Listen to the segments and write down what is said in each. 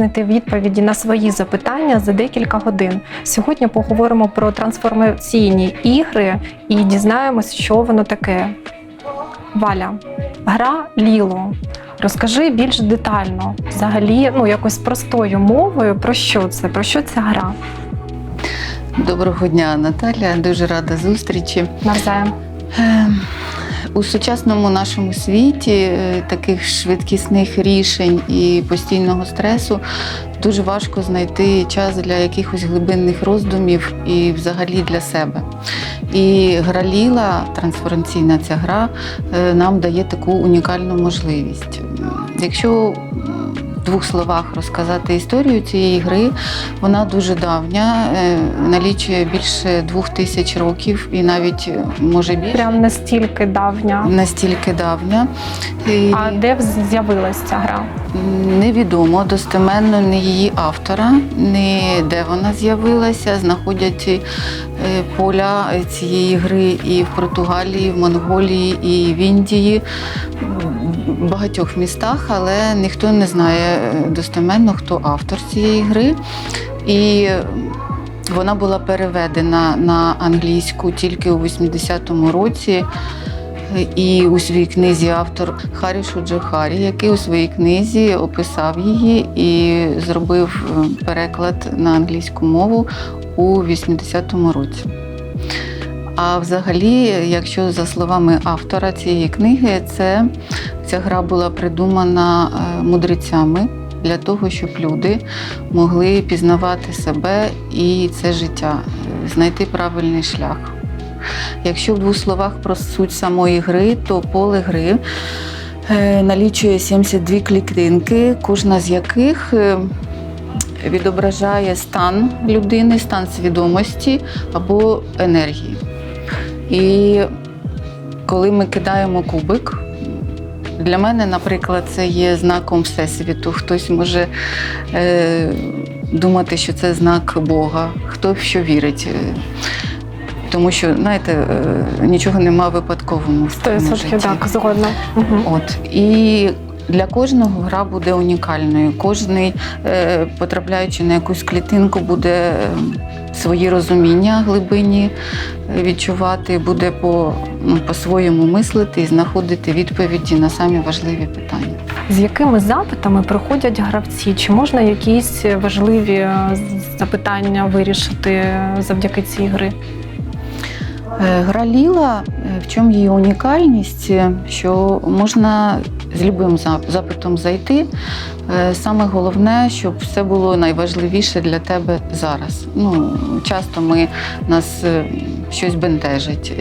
Знайти відповіді на свої запитання за декілька годин? Сьогодні поговоримо про трансформаційні ігри і дізнаємось, що воно таке. Валя, гра Ліло. Розкажи більш детально, взагалі, ну якось простою мовою, про що це? Про що ця гра? Доброго дня, Наталя. Дуже рада зустрічі. Навзаєм. У сучасному нашому світі е, таких швидкісних рішень і постійного стресу дуже важко знайти час для якихось глибинних роздумів і взагалі для себе. І гра Ліла, трансформаційна ця гра, е, нам дає таку унікальну можливість. Якщо двох словах розказати історію цієї гри, вона дуже давня, е, налічує більше двох тисяч років і навіть е, може більше. Прям настільки давня. Настільки давня. І А де з'явилась ця гра? Невідомо достеменно не її автора, не де вона з'явилася. Знаходять е, поля цієї гри і в Португалії, в Монголії, і в Індії, багатьох містах, але ніхто не знає е, достеменно, хто автор цієї гри. І вона була переведена на англійську тільки у 80-му році. І у своїй книзі автор Харішу Джохарі, який у своїй книзі описав її і зробив е, переклад на англійську мову у 80-му році. А взагалі, якщо за словами автора цієї книги, це ця гра була придумана е, мудрецями для того, щоб люди могли пізнавати себе і це життя, е, знайти правильний шлях. Якщо в двох словах про суть самої гри, то поле гри е, налічує 72 клітинки, кожна з яких відображає стан людини, стан свідомості або енергії. І коли ми кидаємо кубик, для мене, наприклад, це є знаком Всесвіту. Хтось може е, думати, що це знак Бога, хто в що вірить. Е, Тому що, знаєте, е, нічого нема випадковому в цьому житті. так, згодна. Угу. От і для кожного гра буде унікальною. Кожний, е, потрапляючи на якусь клітинку, буде е, свої розуміння глибині е, відчувати, буде по, ну, по-своєму мислити і знаходити відповіді на самі важливі питання. З якими запитами приходять гравці? Чи можна якісь важливі запитання вирішити завдяки цій гри? Е, Гра Ліла, е, в чому її унікальність, е, що можна з любим зап- запитом зайти. Саме головне, щоб все було найважливіше для тебе зараз. Ну, часто ми нас щось бентежить,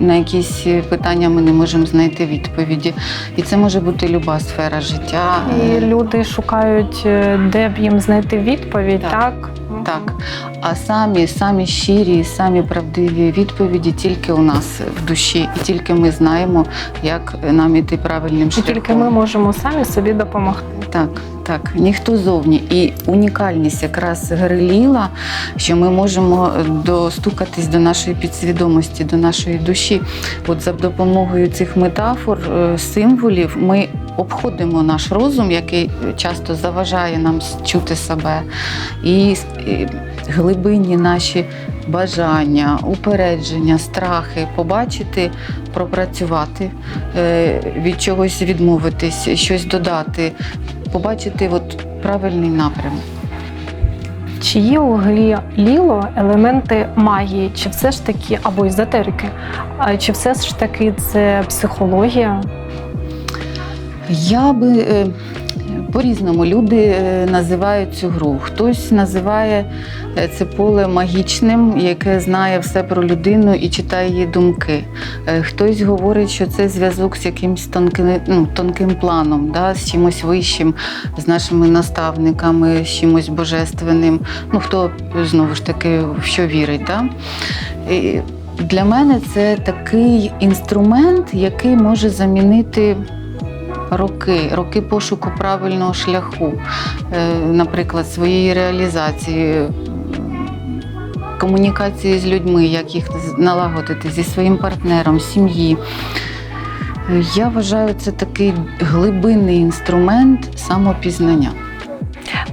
на якісь питання ми не можемо знайти відповіді. І це може бути люба сфера життя. І люди шукають, де б їм знайти відповідь, так? Так. Так, а самі, самі щирі, самі правдиві відповіді тільки у нас в душі, і тільки ми знаємо, як нам іти правильним І тільки ми можемо самі собі допомогти. Так, так, ніхто зовні. І унікальність якраз гри Ліла, що ми можемо достукатись до нашої підсвідомості, до нашої душі. От за допомогою цих метафор, е, символів, ми обходимо наш розум, який часто заважає нам чути себе, і глибинні наші бажання, упередження, страхи побачити, пропрацювати, е, від чогось відмовитись, щось додати, побачити от правильний напрям. Чи є у грі Ліло елементи магії, чи все ж таки або езотерики, чи все ж таки це психологія? Я би е, по-різному люди е, називають цю гру. Хтось називає е, це поле магічним, яке знає все про людину і читає її думки. Е, Хтось говорить, що це зв'язок з якимось тонким, ну, тонким планом, да, з чимось вищим, з нашими наставниками, з чимось божественним. Ну, хто знову ж таки в що вірить. Да? І для мене це такий інструмент, який може замінити роки, роки пошуку правильного шляху, е, наприклад, своєї реалізації, комунікації з людьми, як їх налагодити зі своїм партнером, сім'ї. Е, Я вважаю, це такий глибинний інструмент самопізнання.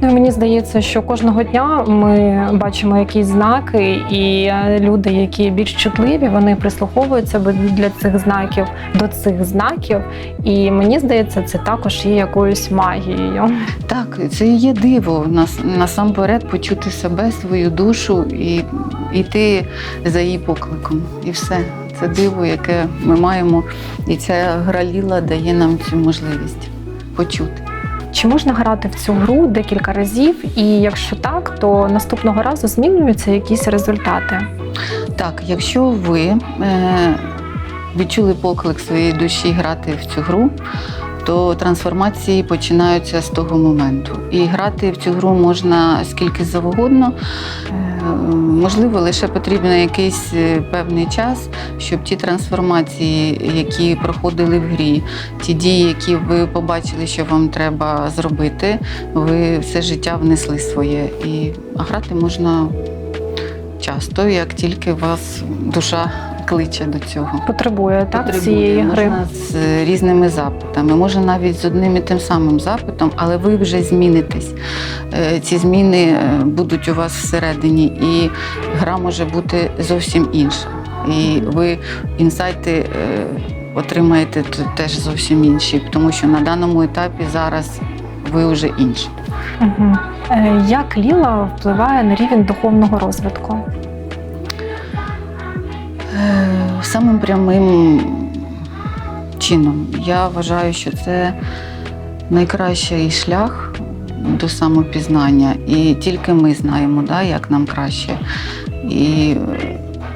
Ну мені здається, що кожного дня ми бачимо якісь знаки, і е, люди, які більш чутливі, вони прислуховуються для цих знаків до цих знаків. І мені здається, це також є якоюсь магією. Так, це є диво. Нас насамперед почути себе, свою душу і йти за її покликом. І все. Це диво, яке ми маємо, і ця гра Ліла дає нам цю можливість почути. Чи можна грати в цю гру декілька разів? І якщо так, то наступного разу змінюються якісь результати. Так, якщо ви е, відчули поклик своєї душі грати в цю гру, то трансформації починаються з того моменту. І грати в цю гру можна скільки завгодно. Можливо, лише потрібен якийсь е, певний час, щоб ті трансформації, які проходили в грі, ті дії, які ви побачили, що вам треба зробити, ви все життя внесли своє. І грати можна часто, як тільки вас душа кличе до цього. Потребує так Потребує. цієї гри. З різними запитами, може навіть з одним і тим самим запитом, але ви вже змінитесь. Е, Ці зміни е, будуть у вас всередині, і гра може бути зовсім інша. І ви інсайти е, отримаєте теж зовсім інші, тому що на даному етапі зараз ви вже інші. Угу. Як Ліла впливає на рівень духовного розвитку? Е, Самим прямим чином. Я вважаю, що це найкращий шлях до самопізнання. І тільки ми знаємо, да, як нам краще. І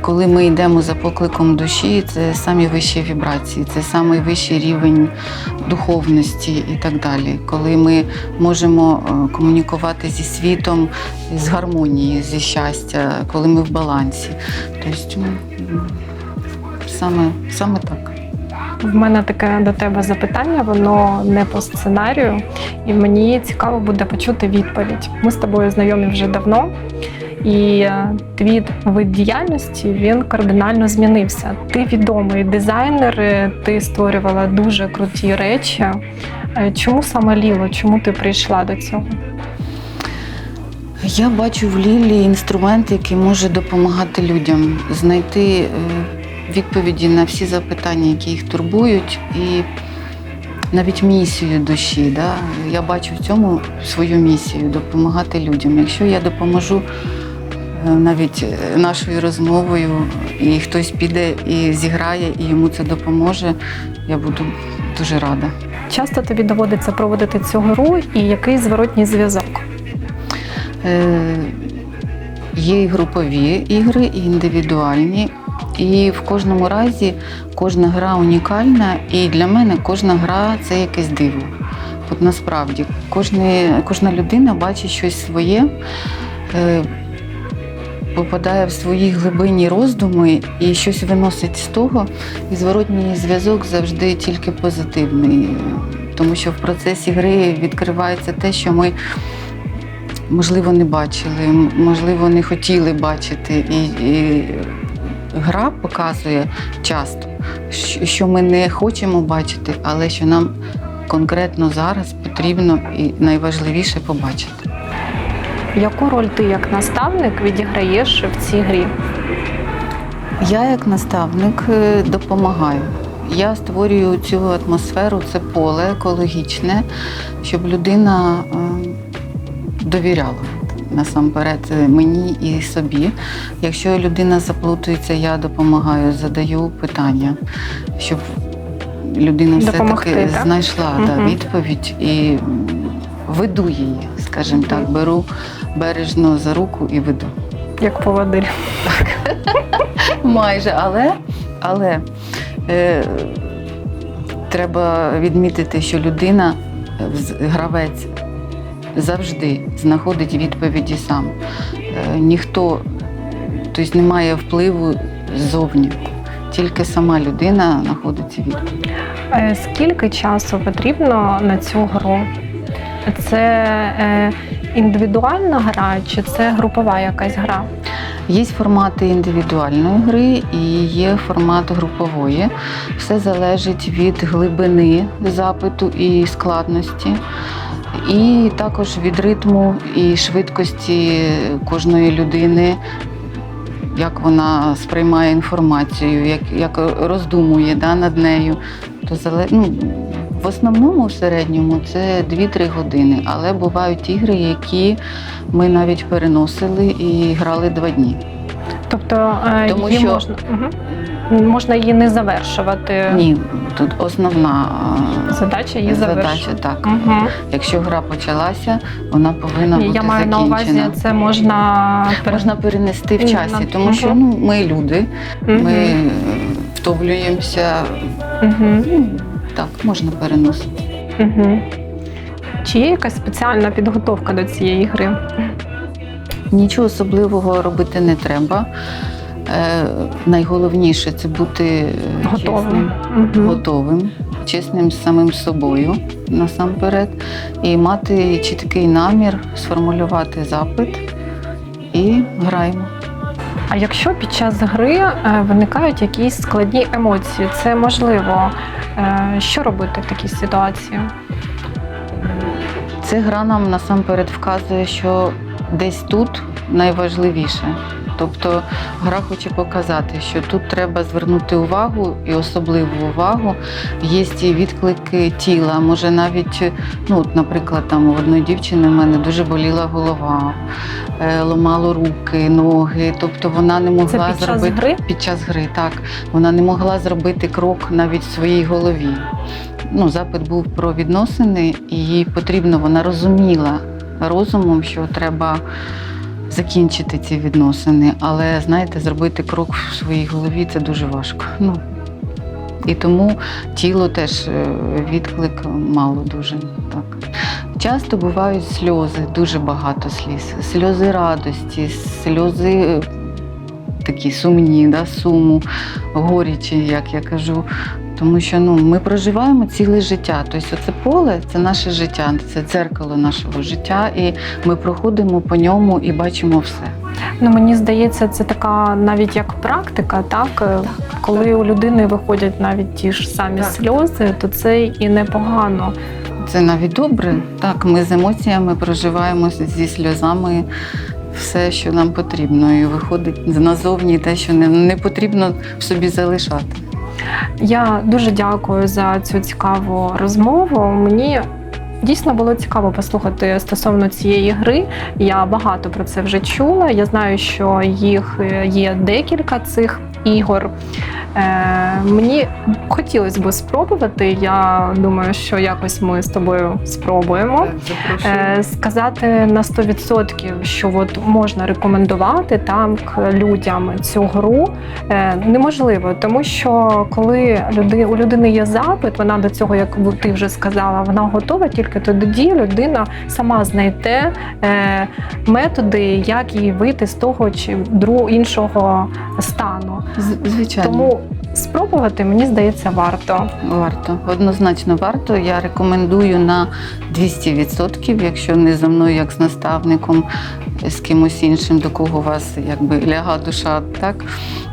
коли ми йдемо за покликом душі, це самі вищі вібрації, це самий вищий рівень духовності і так далі. Коли ми можемо е, комунікувати зі світом з гармонії, зі щастя, коли ми в балансі. Тобто, саме, саме так. В мене таке до тебе запитання, воно не по сценарію, і мені цікаво буде почути відповідь. Ми з тобою знайомі вже давно, і е, твій вид діяльності він кардинально змінився. Ти відомий дизайнер, е, ти створювала дуже круті речі. Е, Чому саме Ліло? Чому ти прийшла до цього? Я бачу в Лілі інструмент, який може допомагати людям знайти відповіді на всі запитання, які їх турбують, і навіть місію душі. Да? Я бачу в цьому свою місію допомагати людям. Якщо я допоможу навіть е, нашою розмовою, і хтось піде і зіграє, і йому це допоможе, я буду дуже рада. Часто тобі доводиться проводити цю гру, і який зворотній зв'язок? Е, Є і групові ігри, і індивідуальні. І в кожному разі кожна гра унікальна, і для мене кожна гра це якесь диво. От насправді кожне, кожна людина бачить щось своє, е, попадає в свої глибинні роздуми і щось виносить з того. І зворотній зв'язок завжди тільки позитивний, тому що в процесі гри відкривається те, що ми можливо, не бачили, можливо, не хотіли бачити. І, і гра показує часто, що- ми не хочемо бачити, але що нам конкретно зараз потрібно і найважливіше побачити. Яку роль ти як наставник відіграєш в цій грі? Я, як наставник, е, допомагаю. Я створюю цю атмосферу, це поле екологічне, щоб людина е, довіряла насамперед мені і собі. Якщо людина заплутується, я допомагаю, задаю питання, щоб людина все-таки так? знайшла да, Мгм. відповідь і веду її, скажімо так, беру бережно за руку і веду. Як поводир? Майже, але, але е, треба відмітити, що людина, е, гравець, завжди знаходить відповіді сам. Е, ніхто, тобто немає впливу ззовні. Тільки сама людина знаходить ці відповіді. Е, Скільки часу потрібно на цю гру? Це е, індивідуальна гра чи це групова якась гра? Є формати індивідуальної гри і є формат групової. Все залежить від глибини запиту і складності. І також від ритму і швидкості кожної людини, як вона сприймає інформацію, як, як роздумує да, над нею. То зале... ну, в основному в середньому це 2-3 години, але бувають ігри, які ми навіть переносили і грали два дні. Тобто е, Тому її що- можна, угу. можна її не завершувати. Ні, тут основна Задача її задача так. Угу. Якщо гра почалася, вона повинна Ні, бути я маю на увазі, це можна Можна перенести в часі, тому що ну, ми люди, Мгм. ми е, втомлюємося. Мгм. Так, можна переносити. Мгм. Чи є якась спеціальна підготовка до цієї гри? Нічого особливого робити не треба. Е, найголовніше це бути е, Готовим. чесним, Мгм. готовим, чесним з самим собою насамперед, і мати чіткий намір, сформулювати запит і граємо. А якщо під час гри е, виникають якісь складні емоції, це можливо. Е, Що робити в такій ситуації? Ця гра нам насамперед вказує, що десь тут найважливіше. Тобто гра хоче показати, що тут треба звернути увагу і особливу увагу. Є ті відклики тіла. Може навіть, ну, от, наприклад, там у одної дівчини в мене дуже боліла голова, е, ламало руки, ноги. Тобто вона не могла Це під час зробити гри? під час гри, так. Вона не могла зробити крок навіть в своїй голові. Ну, запит був про відносини, і їй потрібно, вона розуміла розумом, що треба закінчити ці відносини. Але знаєте, зробити крок в своїй голові це дуже важко. Ну, і тому тіло теж е, відклик мало дуже. Так. Часто бувають сльози, дуже багато сліз. Сльози радості, сльози е, такі сумні, да, суму, горічі, як я кажу. Тому що ну, ми проживаємо ціле життя. Тобто це поле це наше життя, це дзеркало нашого життя, і ми проходимо по ньому і бачимо все. Ну мені здається, це така навіть як практика, так Е, коли у людини виходять навіть ті ж самі Так. сльози, то це і непогано. Це навіть добре. Так, ми з емоціями проживаємо зі сльозами все, що нам потрібно, і виходить назовні те, що не, не потрібно в собі залишати. Я дуже дякую за цю цікаву розмову. Мені дійсно було цікаво послухати стосовно цієї гри. Я багато про це вже чула. Я знаю, що їх е, є декілька цих ігор. Е, мені хотілося б спробувати. Я думаю, що якось ми з тобою спробуємо. Е, Сказати на 100%, що от можна рекомендувати там людям цю гру неможливо, тому що коли люди, у людини є запит, вона до цього, як ти вже сказала, вона готова, тільки тоді людина сама знайде е, методи, як їй вийти з того чи іншого стану. Звичайно. Тому спробувати мені здається варто. Варто, однозначно варто. Я рекомендую на 200%, якщо не за мною, як з наставником, з кимось іншим, до кого у вас якби ляга душа, так.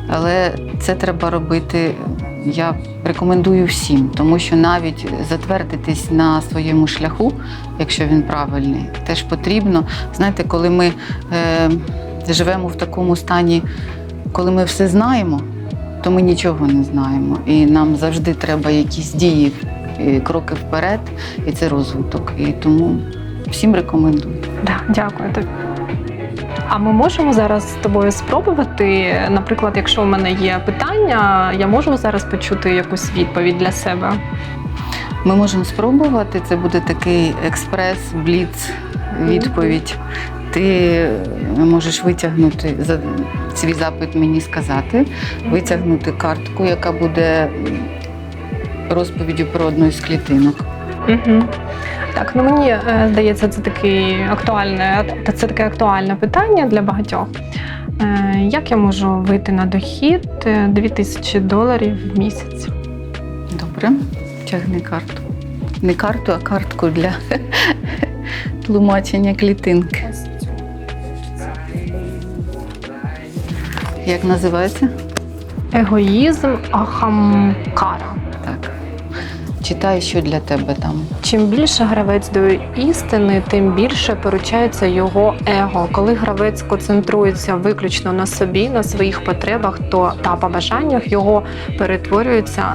Але це треба робити. Я рекомендую всім, тому що навіть затвердитись на своєму шляху, якщо він правильний, теж потрібно. Знаєте, коли ми е, живемо в такому стані, коли ми все знаємо, то ми нічого не знаємо. І нам завжди треба якісь дії, кроки вперед, і це розвиток. І тому всім рекомендую. Да, дякую тобі. А ми можемо зараз з тобою спробувати. Наприклад, якщо в мене є питання, я можу зараз почути якусь відповідь для себе. Ми можемо спробувати. Це буде такий експрес, бліц, відповідь. Ти можеш витягнути за свій запит мені сказати, витягнути картку, яка буде розповіддю про одну із клітинок. Угу. Так, ну мені е, здається, це такий актуальне, це таке актуальне питання для багатьох. Е, Як я можу вийти на дохід е, 2000 доларів в місяць? Добре, тягни карту. Не карту, а картку для тлумачення клітинки. Як називається? Егоїзм Ахамкара. Читай, що для тебе там. Чим більше гравець до істини, тим більше поручається його его. Коли гравець концентрується виключно на собі, на своїх потребах, то та побажаннях його перетворюється.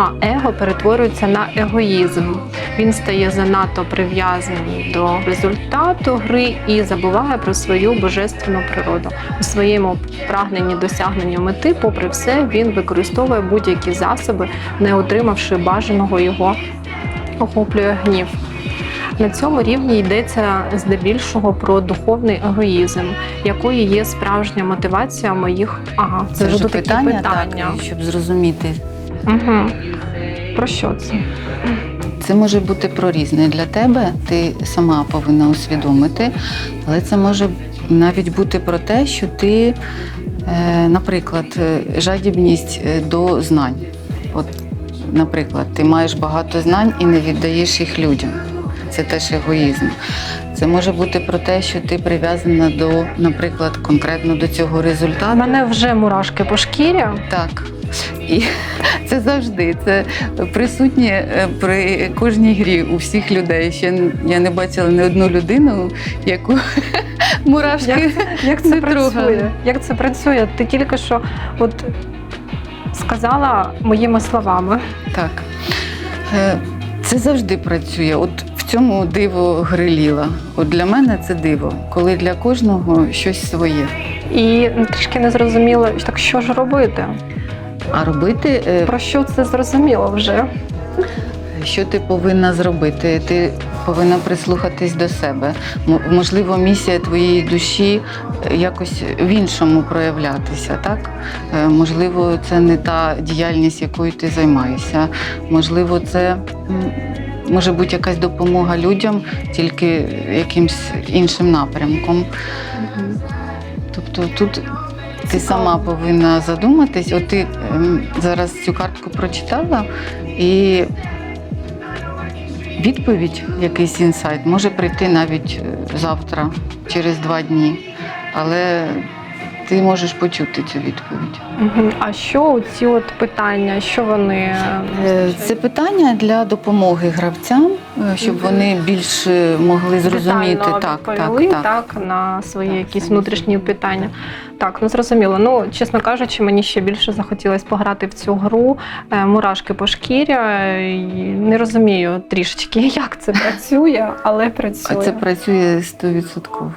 А его перетворюється на егоїзм. Він стає занадто прив'язаний до результату гри і забуває про свою божественну природу. У своєму прагненні досягнення мети, попри все, він використовує будь-які засоби, не отримавши бажаного його охоплює гнів. На цьому рівні йдеться здебільшого про духовний егоїзм, якою є справжня мотивація моїх. Ага, це, вже ж такі питання, питання. Так, щоб зрозуміти. Угу. Про що це? Це може бути про різне для тебе. Ти сама повинна усвідомити, але це може навіть бути про те, що ти, е, наприклад, е, жадібність е, до знань. От, наприклад, ти маєш багато знань і не віддаєш їх людям. Це теж егоїзм. Це може бути про те, що ти прив'язана до, наприклад, конкретно до цього У результату. мене вже мурашки по шкірі. Так. І це завжди. Це присутнє е, при кожній грі у всіх людей. Ще я не бачила ні одну людину, яку мурашки. Як це Не працює? трогали. Як це працює? Ти тільки що от сказала моїми словами. Так. Е, Це завжди працює. От в цьому диво гри Ліла. От для мене це диво, коли для кожного щось своє. І трішки не зрозуміло, так що ж робити? А робити е, Про що це зрозуміло вже? Що ти повинна зробити? Ти повинна прислухатись до себе. Можливо, місія твоєї душі е, якось в іншому проявлятися, так? Е, Можливо, це не та діяльність, якою ти займаєшся. Можливо, це може бути якась допомога людям, тільки якимсь іншим напрямком. Тобто тут ти сама повинна задуматись. От ти ем, зараз цю картку прочитала, і відповідь, якийсь інсайт, може прийти навіть е, завтра, через два дні. Але ти можеш почути цю відповідь. А що ці от питання? Що вони Е, Це питання для допомоги гравцям, е, щоб вони більш е, могли зрозуміти детально так, відповіли, так, так. так, на свої Так, якісь внутрішні питання. Так, ну зрозуміло. Ну, чесно кажучи, мені ще більше захотілося пограти в цю гру. Е, Мурашки по шкірі. Не розумію трішечки, як це працює, але А працює. це працює стовідсотково.